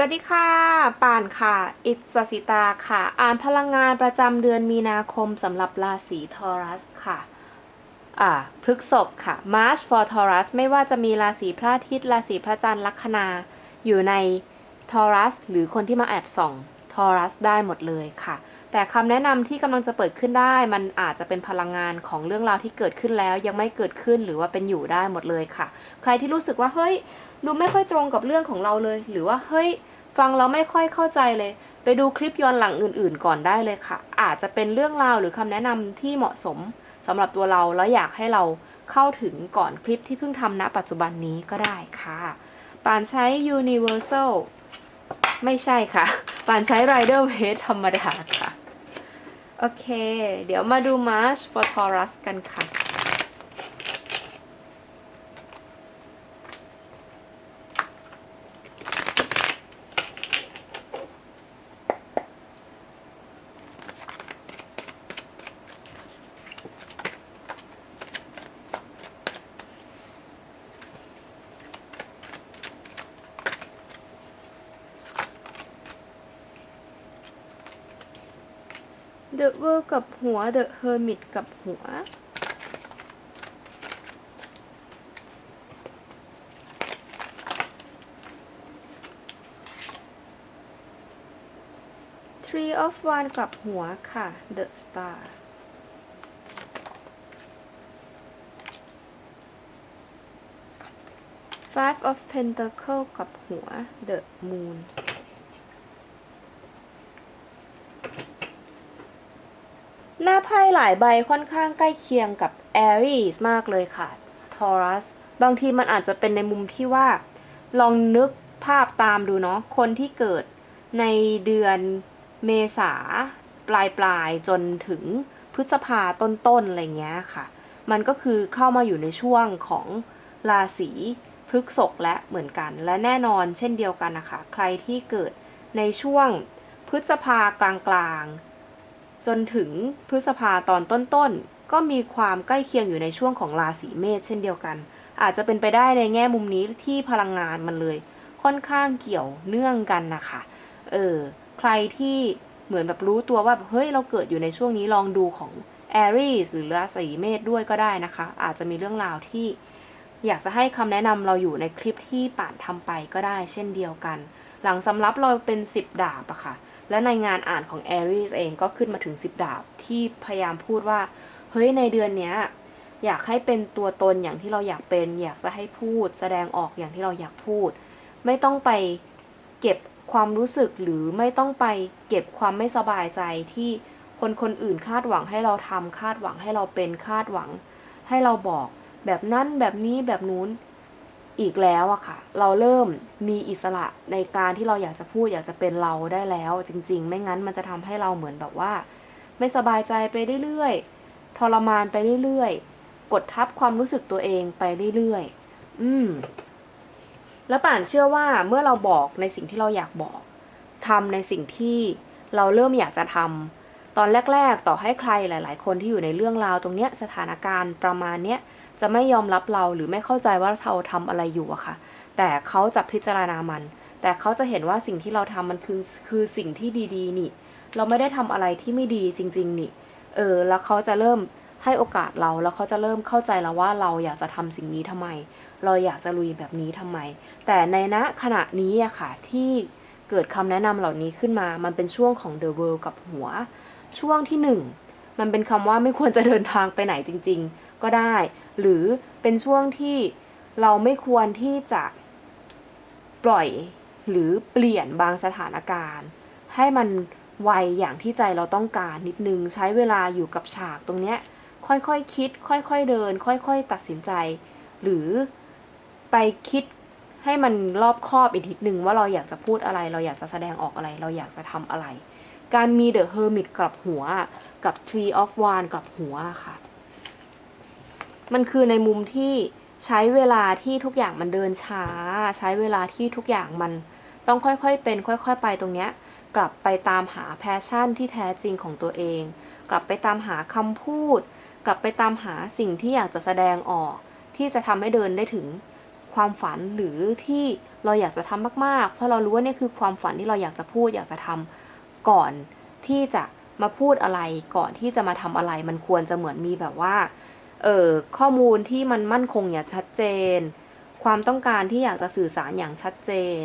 สวัสดีค่ะ ป่านค่ะ อิสสิตาค่ะ อ่านพลังงานประจำเดือนมีนาคมสำหรับราศีทอรัสค่ะ อ่าพฤกษบค่ะ March for Taurus ไม่ว่าจะมีราศีพระอาทิตย์ราศีพระจันทร์ลัคนา อยู่ในทอรัสหรือคนที่มาแอบส่องทอรัสได้หมดเลยค่ะ แต่คำแนะนำที่กำลังจะเปิดขึ้นได้ มันอาจจะเป็นพลังงานของเรื่องราวที่เกิดขึ้นแล้ว ยังไม่เกิดขึ้นหรือว่าเป็นอยู่ได้หมดเลยค่ะ ใครที่รู้สึกว่าเฮ้ยดูไม่ค่อยตรงกับเรื่องของเราเลย หรือว่าเฮ้ยฟังเราไม่ค่อยเข้าใจเลย ไปดูคลิปย้อนหลังอื่น ๆ ก่อนได้เลยค่ะ อาจจะเป็นเรื่องราวหรือคำแนะนำที่เหมาะสมสำหรับตัวเราแล้วอยากให้เราเข้าถึงก่อนคลิปที่เพิ่งทำณปัจจุบันนี้ก็ได้ค่ะปานใช้ Universal ไม่ใช่ค่ะปานใช้ Rider Waite ธรรมดาค่ะ โอเค เดี๋ยวมาดู March for Taurus กันค่ะ The World กับหัว The Hermit กับหัว Three of One กับหัวค่ะ The Star Five of Pentacle กับหัว The Moon หน้า ไพ่หลายใบค่อนข้างใกล้เคียงกับ Aries มากเลยค่ะ Taurus บางทีมันอาจจะเป็นในมุมที่ว่า ลองนึกภาพตามดูเนาะคนที่เกิดในเดือนเมษาปลายปลายๆจนถึงพฤษภาต้นๆอะไรเงี้ยค่ะ มันก็คือเข้ามาอยู่ในช่วงของราศีพฤกษภและเหมือนกัน และแน่นอนเช่นเดียวกันนะคะ ใครที่เกิดในช่วงพฤษภากลางๆ จนถึงพฤษภาตอนต้นๆ ก็มีความใกล้เคียงอยู่ในช่วงของราศีเมษเช่นเดียวกัน อาจจะเป็นไปได้ในแง่มุมนี้ที่พลังงานมันเลย ค่อนข้างเกี่ยวเนื่องกันนะคะ เออ ใครที่เหมือนแบบรู้ตัวว่าเฮ้ยเราเกิดอยู่ในช่วงนี้ลองดูของ Aries หรือราศีเมษด้วยก็ได้นะคะ อาจจะมีเรื่องราวที่อยากจะให้คำแนะนำเราอยู่ในคลิปที่ป่านทำไปก็ได้เช่นเดียวกัน หลังสำรับเราเป็น 10 ดาบอะค่ะ และในงานอ่านของ Aries เองก็ขึ้นมาถึง 10 ดาบที่พยายามพูดว่า เฮ้ยในเดือนเนี้ยอยากให้เป็นตัวตนอย่างที่เราอยากเป็น อยากจะให้พูด แสดงออกอย่างที่เราอยากพูด ไม่ต้องไปเก็บความรู้สึกหรือไม่ต้องไปเก็บความไม่สบายใจที่คนคนอื่นคาดหวังให้เราทำคาดหวังให้เราเป็นคาดหวัง ให้เราบอกแบบนั้นแบบนี้แบบนู้น อีกแล้วอะค่ะ เราเริ่มมีอิสระในการที่เราอยากจะพูดอยากจะเป็นเราได้แล้ว จริง ๆ ไม่งั้นมันจะทำให้เราเหมือนแบบว่า ไม่สบายใจไปเรื่อยๆทรมานไปเรื่อยๆกดทับความรู้สึกตัวเองไปเรื่อยๆอืม แล้วป่านเชื่อว่าเมื่อเราบอกในสิ่งที่เราอยากบอกทำในสิ่งที่เราเริ่มอยากจะทำตอนแรก ๆ ต่อให้ใครหลาย ๆ คนที่อยู่ในเรื่องราวตรงเนี้ยสถานการณ์ประมาณเนี้ย จะไม่ยอมรับเราหรือไม่เข้าใจว่าเราทำอะไรอยู่อะค่ะ แต่เขาจะพิจารณามัน แต่เขาจะเห็นว่าสิ่งที่เราทำมันคือคือสิ่งที่ดีๆ นี่ เราไม่ได้ทำอะไรที่ไม่ดีจริง ๆ นี่ เออ แล้วเขาจะเริ่มให้โอกาสเรา แล้วเขาจะเริ่มเข้าใจแล้วว่าเราอยากจะทำสิ่งนี้ทำไม เราอยากจะลุยแบบนี้ทำไม แต่ในณขณะนี้อะค่ะ ที่เกิดคำแนะนำเหล่านี้ขึ้นมา มันเป็นช่วงของ The World กับหัว ช่วงที่หนึ่งมันเป็นคำว่าไม่ควรจะเดินทางไปไหนจริง ๆ ก็ได้ หรือเป็นช่วงที่เราไม่ควรที่จะปล่อยหรือเปลี่ยนบางสถานการณ์ ให้มันไวอย่างที่ใจเราต้องการนิดนึง ใช้เวลาอยู่กับฉากตรงเนี้ยค่อยๆคคิด ค่อยๆเดิน ค่อยๆ ตัดสินใจ หรือไปคิดให้มันรอบคอบอีกทีหนึ่งว่าเราอยากจะพูดอะไร เราอยากจะแสดงออกอะไร เราอยากจะทำอะไร การมี The Hermit กลับหัว กับ Tree of One กลับหัวค่ะ มันคือในมุมที่ใช้เวลาที่ทุกอย่างมันเดินช้า ใช้เวลาที่ทุกอย่างมันต้องค่อยๆเป็น ค่อย ๆ ไปตรงเนี้ยกลับไปตามหาแพชชั่นที่แท้จริงของตัวเอง กลับไปตามหาคำพูด กลับไปตามหาสิ่งที่อยากจะแสดงออก ที่จะทำให้เดินได้ถึงความฝันหรือที่เราอยากจะทำมากๆ เพราะเรารู้ว่านี่คือความฝันที่เราอยากจะพูด อยากจะทำก่อนที่จะมาพูดอะไรก่อนที่จะมาทำอะไร มันควรจะเหมือนมีแบบว่า เออข้อมูลที่มันมั่นคงอย่างชัดเจน ความต้องการที่อยากจะสื่อสารอย่างชัดเจน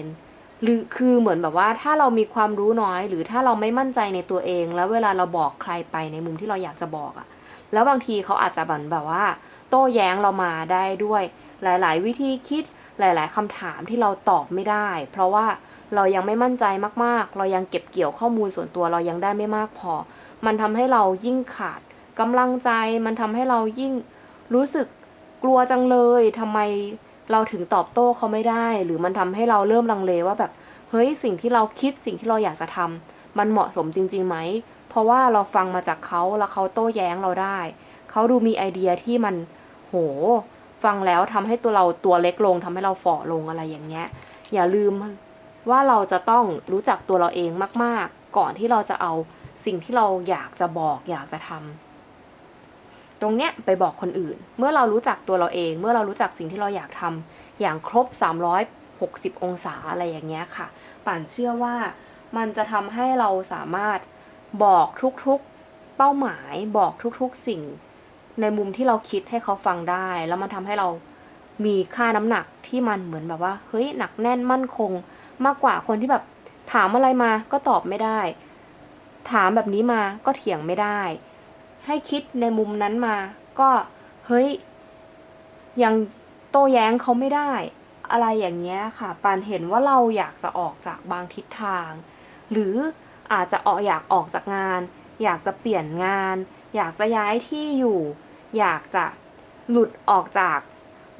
หรือคือเหมือนแบบว่าถ้าเรามีความรู้น้อย หรือถ้าเราไม่มั่นใจในตัวเอง แล้วเวลาเราบอกใครไปในมุมที่เราอยากจะบอกอะแล้วบางทีเขาอาจจะแบบแบบว่า โต้แย้งเรามาได้ด้วย หลาย ๆ วิธีคิดหลาย ๆคำถามที่เราตอบไม่ได้ เพราะว่าเรายังไม่มั่นใจมาก ๆ เรายังเก็บเกี่ยวข้อมูลส่วนตัวเรายังได้ไม่มากพอ มันทำให้เรายิ่งขาด กำลังใจมันทำให้เรายิ่งรู้สึกกลัวจังเลยทำไมเราถึงตอบโต้เขาไม่ได้ หรือมันทำให้เราเริ่มลังเลว่าแบบเฮ้ยสิ่งที่เราคิดสิ่งที่เราอยากจะทำมันเหมาะสมจริงๆไหม เพราะว่าเราฟังมาจากเขาแล้วเขาโต้แย้งเราได้เขาดูมีไอเดียที่มันโห ฟังแล้วทำให้ตัวเราตัวเล็กลงทำให้เราฝ่อลงอะไรอย่างเงี้ย อย่าลืมว่าเราจะต้องรู้จักตัวเราเองมาก ๆ ก่อนที่เราจะเอาสิ่งที่เราอยากจะบอกอยากจะทำ ตรงเนี้ยไปบอกคนอื่น เมื่อเรารู้จักตัวเราเอง เมื่อเรารู้จักสิ่งที่เราอยากทำอย่างครบ 360 องศาอะไรอย่างเงี้ยค่ะ ป่านเชื่อว่ามันจะทำให้เราสามารถบอกทุกๆเป้าหมาย บอกทุกๆสิ่ง ในมุมที่เราคิดให้เขาฟังได้ แล้วมันทำให้เรามีค่าน้ำหนักที่มันเหมือนแบบว่าเฮ้ยหนักแน่นมั่นคง มากกว่าคนที่แบบถามอะไรมาก็ตอบไม่ได้ ถามแบบนี้มาก็เถียงไม่ได้ ให้คิดในมุมนั้นมา ก็เฮ้ยยังโต้แย้งเขาไม่ได้ อะไรอย่างเงี้ยค่ะปานเห็นว่าเราอยากจะออกจากบางทิศทาง หรืออาจจะออกอยากออกจากงาน อยากจะเปลี่ยนงาน อยากจะย้ายที่อยู่ อยากจะหลุดออกจาก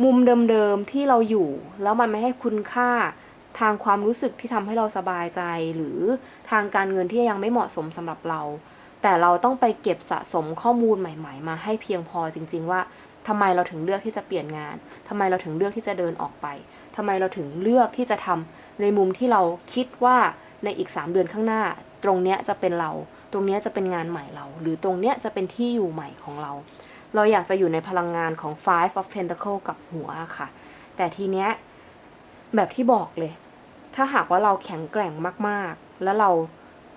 มุมเดิมๆที่เราอยู่ แล้วมันไม่ให้คุณค่าทางความรู้สึกที่ทำให้เราสบายใจ หรือทางการเงินที่ยังไม่เหมาะสมสำหรับเรา แต่เราต้องไปเก็บสะสมข้อมูลใหม่ ๆ มาให้เพียงพอจริง ๆ ว่าทำไมเราถึงเลือกที่จะเปลี่ยนงานทำไมเราถึงเลือกที่จะเดินออกไปทำไมเราถึงเลือกที่จะทำในมุมที่เราคิดว่าในอีก 3 เดือนข้างหน้า ตรงเนี้ยจะเป็นเรา ตรงเนี้ยจะเป็นงานใหม่เรา หรือตรงเนี้ยจะเป็นที่อยู่ใหม่ของเรา เราอยากจะอยู่ในพลังงานของ five of pentacle กับหัวค่ะ แต่ทีเนี้ยแบบที่บอกเลย ถ้าหากว่าเราแข็งแกร่งมากๆ แล้วเรา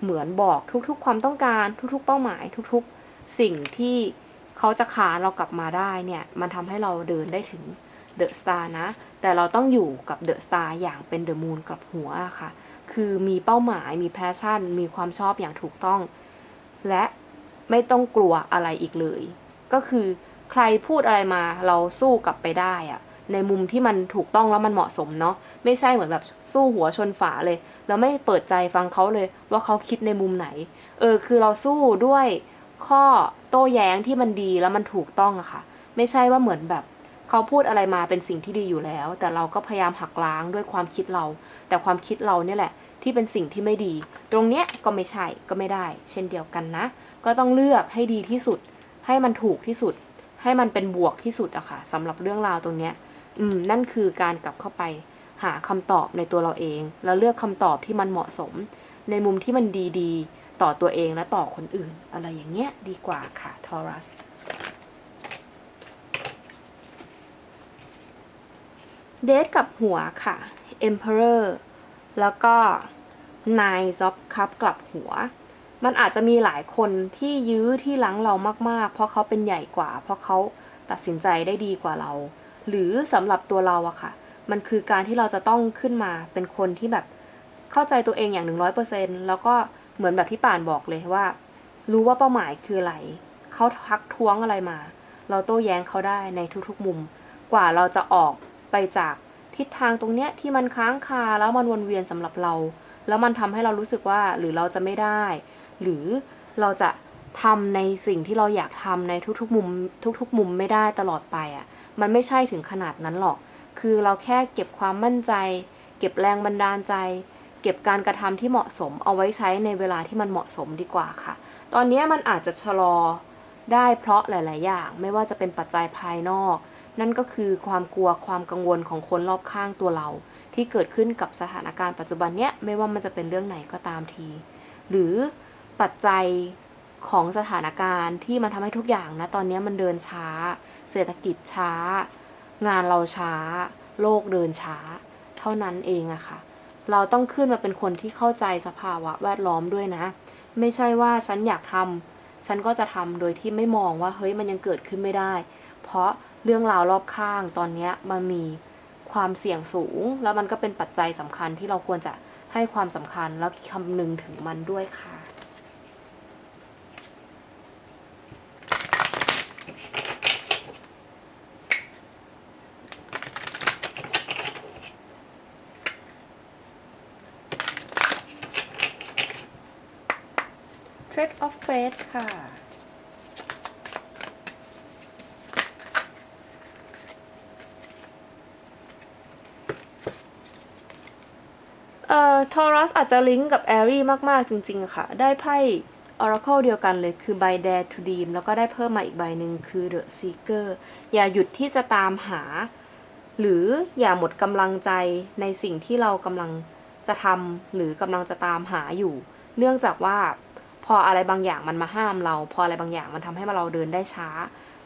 เหมือนบอกทุกๆ ความต้องการทุกๆ เป้าหมาย ทุกๆ สิ่งที่เขาจะขานเรากลับมาได้เนี่ย มันทำให้เราเดินได้ถึงเดอะสตาร์นะ แต่เราต้องอยู่กับเดอะสตาร์อย่างเป็นเดอะมูนกับหัวอะค่ะ คือมีเป้าหมายมีแพชชั่น มีความชอบอย่างถูกต้อง และไม่ต้องกลัวอะไรอีกเลย ก็คือใครพูดอะไรมาเราสู้กลับไปได้อะ ในมุมที่มันถูกต้องแล้วมันเหมาะสมเนาะไม่ใช่เหมือนแบบสู้หัวชนฝาเลย แล้วไม่เปิดใจฟังเขาเลย ว่าเขาคิดในมุมไหน เออคือเราสู้ด้วยข้อโต้แย้งที่มันดีแล้วมันถูกต้องอะค่ะ ไม่ใช่ว่าเหมือนแบบเขาพูดอะไรมาเป็นสิ่งที่ดีอยู่แล้ว แต่เราก็พยายามหักล้างด้วยความคิดเรา แต่ความคิดเราเนี่ยแหละ ที่เป็นสิ่งที่ไม่ดี ตรงเนี้ยก็ไม่ใช่ก็ไม่ได้ เช่นเดียวกันนะ ก็ต้องเลือกให้ดีที่สุด ให้มันถูกที่สุด ให้มันเป็นบวกที่สุดอะค่ะสำหรับเรื่องราวตรงเนี้ย อืม นั่นคือการกลับเข้าไปหาคำตอบในตัวเราเอง แล้วเลือกคำตอบที่มันเหมาะสม ในมุมที่มันดีๆ ต่อตัวเองและต่อคนอื่น อะไรอย่างเงี้ยดีกว่าค่ะทอรัสเดทกับหัวค่ะ Emperor แล้วก็ Nine of Cup กลับหัว มันอาจจะมีหลายคนที่ยื้อที่หลังเรามากๆ เพราะเขาเป็นใหญ่กว่า เพราะเขาตัดสินใจได้ดีกว่าเรา หรือสำหรับตัวเราอะค่ะ มันคือการที่เราจะต้องขึ้นมาเป็นคนที่แบบเข้าใจตัวเองอย่างหนึ่งร้อยเปอร์เซ็นแล้วก็เหมือนแบบที่ป่านบอกเลยว่า รู้ว่าเป้าหมายคืออะไรเขาทักท้วงอะไรมา เราโต้แย้งเขาได้ในทุกๆมุม กว่าเราจะออกไปจากทิศทางตรงเนี้ยที่มันค้างคาแล้วมันวนเวียนสำหรับเรา แล้วมันทำให้เรารู้สึกว่าหรือเราจะไม่ได้ หรือเราจะทำในสิ่งที่เราอยากทำในทุกๆมุม ทุกๆ มุมไม่ได้ตลอดไปอะ่ะ มันไม่ใช่ถึงขนาดนั้นหรอก คือเราแค่เก็บความมั่นใจ เก็บแรงบันดาลใจ เก็บการกระทำที่เหมาะสมเอาไว้ใช้ในเวลาที่มันเหมาะสมดีกว่าค่ะ ตอนนี้มันอาจจะชะลอได้เพราะหลาย ๆ อย่าง ไม่ว่าจะเป็นปัจจัยภายนอก นั่นก็คือความกลัวความกังวลของคนรอบข้างตัวเรา ที่เกิดขึ้นกับสถานการณ์ปัจจุบันเนี้ยไม่ว่ามันจะเป็นเรื่องไหนก็ตามที หรือปัจจัยของสถานการณ์ที่มันทำให้ทุกอย่างนะตอนนี้มันเดินช้า ศรษฐกิจช้า งานเราช้า โลกเดินช้า เท่านั้นเองอะค่ะ เราต้องขึ้นมาเป็นคนที่เข้าใจสภาวะแวดล้อมด้วยนะ ไม่ใช่ว่าฉันอยากทำฉันก็จะทำโดยที่ไม่มองว่าเฮ้ยมันยังเกิดขึ้นไม่ได้ เพราะเรื่องราวรอบข้างตอนนี้มันมีความเสี่ยงสูง แล้วมันก็เป็นปัจจัยสำคัญที่เราควรจะให้ความสำคัญแล้วคำนึงถึงมันด้วยค่ะ of Fate ค่ะ เอ่อทอรัสอาจจะลิงก์กับแอรี่มาก ๆ จริง ๆ ค่ะ ได้ไพ่ Oracle เดียวกันเลยคือใบ Dare to Dream แล้วก็ได้เพิ่มมาอีกใบหนึ่งคือ The Seeker อย่าหยุดที่จะตามหา หรืออย่าหมดกำลังใจในสิ่งที่เรากำลังจะทำหรือกำลังจะตามหาอยู่ เนื่องจากว่า พออะไรบางอย่างมันมาห้ามเรา พออะไรบางอย่างมันทำให้เราเดินได้ช้า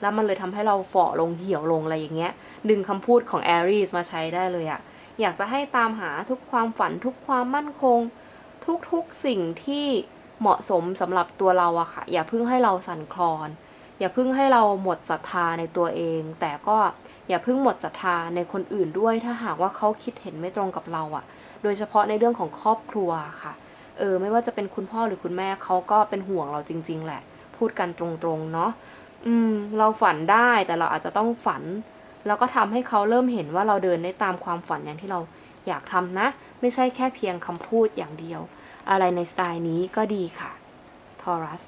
แล้วมันเลยทำให้เราฝ่อลงเหี่ยวลงอะไรอย่างเงี้ย ดึงคำพูดของ Aries มาใช้ได้เลยอะอยากจะให้ตามหาทุกความฝันทุกความมั่นคง ทุกๆสิ่งที่เหมาะสมสำหรับตัวเราอะค่ะ อย่าเพิ่งให้เราสั่นคลอน อย่าเพิ่งให้เราหมดศรัทธาในตัวเอง แต่ก็อย่าเพิ่งหมดศรัทธาในคนอื่นด้วยถ้าหากว่าเขาคิดเห็นไม่ตรงกับเราอะโดยเฉพาะในเรื่องของครอบครัวค่ะ เออไม่ว่าจะเป็นคุณพ่อหรือคุณแม่เขาก็เป็นห่วงเราจริง ๆ แหละ พูดกันตรงๆเนาะอืม เราฝันได้แต่เราอาจจะต้องฝัน แล้วก็ทำให้เขาเริ่มเห็นว่าเราเดินได้ตามความฝันอย่างที่เราอยากทำนะ ไม่ใช่แค่เพียงคำพูดอย่างเดียว อะไรในสไตล์นี้ก็ดีค่ะทอรัส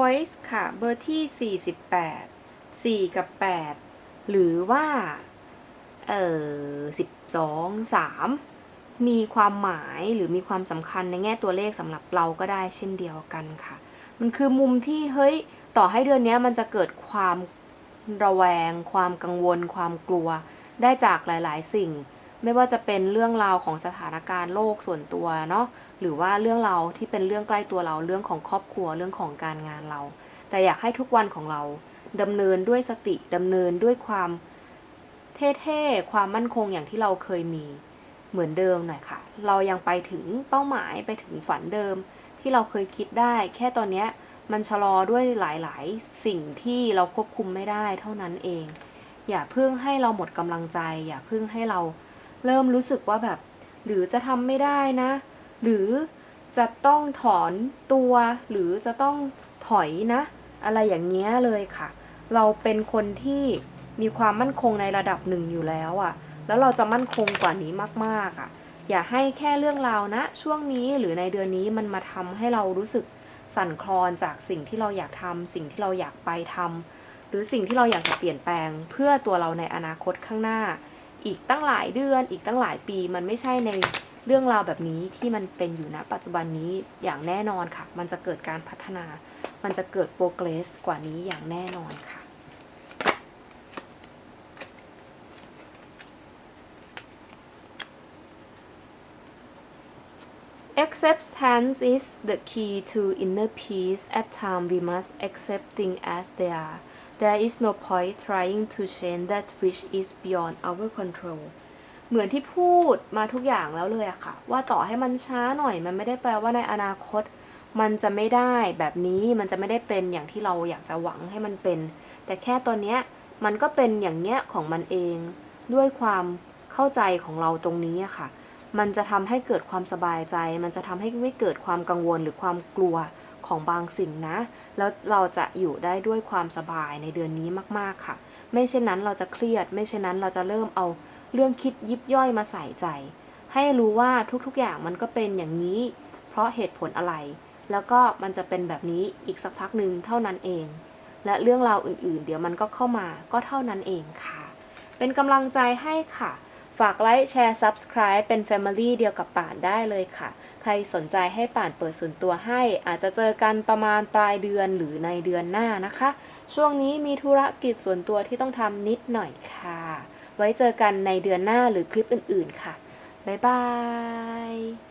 Poise ค่ะ เบอร์ที่ 48 4 กับ 8 หรือว่า เอ่อ12 3 มีความหมายหรือมีความสำคัญในแง่ตัวเลขสำหรับเราก็ได้เช่นเดียวกันค่ะ มันคือมุมที่เฮ้ย ต่อให้เดือนนี้มันจะเกิดความระแวง ความกังวล ความกลัว ได้จากหลาย ๆ สิ่ง ไม่ว่าจะเป็นเรื่องราวของสถานการณ์โลกส่วนตัวเนาะหรือว่าเรื่องราวที่เป็นเรื่องใกล้ตัวเราเรื่องของครอบครัวเรื่องของการงานเรา แต่อยากให้ทุกวันของเราดำเนินด้วยสติดำเนินด้วยความเท่ๆความมั่นคงอย่างที่เราเคยมีเหมือนเดิมหน่อยค่ะ เรายังไปถึงเป้าหมายไปถึงฝันเดิม ที่เราเคยคิดได้ แค่ตอนนี้มันชะลอด้วยหลายๆ สิ่งที่เราควบคุมไม่ได้เท่านั้นเอง อย่าเพิ่งให้เราหมดกำลังใจ อย่าเพิ่งให้เรา เริ่มรู้สึกว่าแบบ หรือจะทำไม่ได้นะ หรือจะต้องถอนตัว หรือจะต้องถอยนะ อะไรอย่างเงี้ยเลยค่ะ เราเป็นคนที่มีความมั่นคงในระดับหนึ่งอยู่แล้วอะ่ะ แล้วเราจะมั่นคงกว่านี้มากๆอะ่ะ อย่าให้แค่เรื่องราวนะ ช่วงนี้หรือในเดือนนี้มันมาทำให้เรารู้สึกสั่นคลอนจากสิ่งที่เราอยากทำสิ่งที่เราอยากไปทำหรือสิ่งที่เราอยากจะเปลี่ยนแปลงเพื่อตัวเราในอนาคตข้างหน้า อีกตั้งหลายเดือน อีกตั้งหลายปี มันไม่ใช่ในเรื่องราวแบบนี้ที่มันเป็นอยู่ณปัจจุบันนี้อย่างแน่นอนค่ะ มันจะเกิดการพัฒนา มันจะเกิดโปรเกรสกว่านี้อย่างแน่นอนค่ะ Acceptance is the key to inner peace. At times, we must accept things as they are. There is no point trying to change that which is beyond our control. เหมือนที่พูดมาทุกอย่างแล้วเลยอะค่ะ ว่าต่อให้มันช้าหน่อย มันไม่ได้แปลว่าในอนาคต มันจะไม่ได้แบบนี้มันจะไม่ได้เป็นอย่างที่เราอยากจะหวังให้มันเป็น แต่แค่ตอนเนี้ยมันก็เป็นอย่างเนี้ยของมันเอง ด้วยความเข้าใจของเราตรงนี้อะค่ะ มันจะทำให้เกิดความสบายใจ มันจะทำให้ไม่เกิดความกังวลหรือความกลัว ของบางสิ่งนะ แล้วเราจะอยู่ได้ด้วยความสบายในเดือนนี้มากๆค่ะ ไม่เช่นนั้นเราจะเครียด ไม่เช่นนั้นเราจะเริ่มเอาเรื่องคิดยิบย่อยมาใส่ใจ ให้รู้ว่าทุกๆอย่างมันก็เป็นอย่างนี้ เพราะเหตุผลอะไร แล้วก็มันจะเป็นแบบนี้อีกสักพักหนึ่งเท่านั้นเอง และเรื่องราวอื่นๆ เดี๋ยวมันก็เข้ามาก็เท่านั้นเองค่ะ เป็นกำลังใจให้ค่ะ ฝากไลค์แชร์ Subscribe เป็น Family เดียวกับป่านได้เลยค่ะ ใครสนใจให้ป่านเปิดส่วนตัวให้ อาจจะเจอกันประมาณปลายเดือนหรือในเดือนหน้านะคะ ช่วงนี้มีธุรกิจส่วนตัวที่ต้องทำนิดหน่อยค่ะ ไว้เจอกันในเดือนหน้าหรือคลิปอื่นๆค่ะ บ๊ายบาย